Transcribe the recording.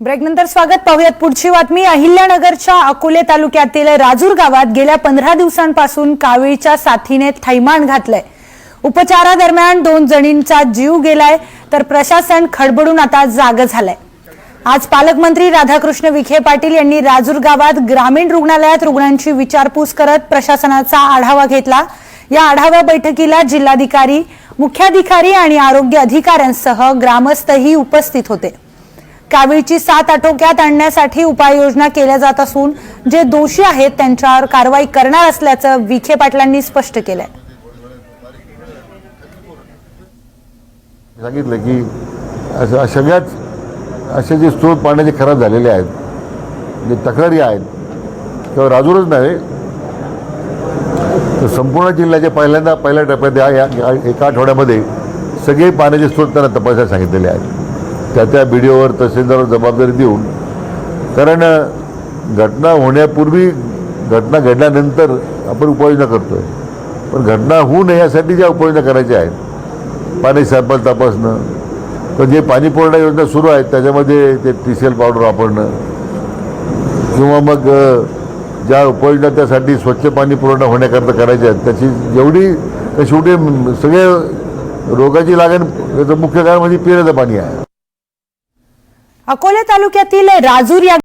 ब्रेकनंतर स्वागत पाहूयात पुढची बातमी. अहिल्यानगरच्या अकोले तालुक्यातील राजूर गावात गेल्या पंधरा दिवसांपासून कावीळच्या साथीने थैमान घातलंय. उपचारादरम्यान दोन जणींचा जीव गेलाय तर प्रशासन खडबडून आता जाग झालंय. आज पालकमंत्री राधाकृष्ण विखे पाटील यांनी राजूर गावात ग्रामीण रुग्णालयात रुग्णांची विचारपूस करत प्रशासनाचा आढावा घेतला. या आढावा बैठकीला जिल्हाधिकारी मुख्याधिकारी आणि आरोग्य अधिकाऱ्यांसह ग्रामस्थही उपस्थित होते. कावीळची साथ आटोक्यात आणण्यासाठी उपाययोजना केल्या जात असून जे दोषी आहेत त्यांच्यावर कारवाई करणार असल्याचं विखे पाटलांनी स्पष्ट केलंय. सांगितलं की असं सगळ्याच असे जे स्रोत पाण्याचे खराब झालेले आहेत जे तक्रारी आहेत किंवा राजूरच नव्हे तर संपूर्ण जिल्ह्याच्या पहिल्यांदा पहिल्या टप्प्यात या या- एका आठवड्यामध्ये सगळे पाण्याचे स्त्रोत त्यांना तपासायला सांगितलेले आहेत. त्या त्या बी डी ओवर जबाबदारी देऊन कारण घटना होण्यापूर्वी घटना घडल्यानंतर आपण उपाययोजना आहे पण घटना होऊ नये यासाठी ज्या उपाययोजना करायच्या आहेत पाणी सॅम्पल तपासणं तर जे पाणी पुरवठा योजना सुरू आहेत त्याच्यामध्ये ते टी सी एल पावडर वापरणं किंवा मग ज्या उपाययोजना त्यासाठी स्वच्छ पाणी पुरवठा होण्याकरता करायच्या आहेत त्याची जेवढी तर शेवटी सगळे रोगाची लागण याचं मुख्य कारण म्हणजे पिण्याचं पाणी आहे. अकोले तालुक्यातील राजूर या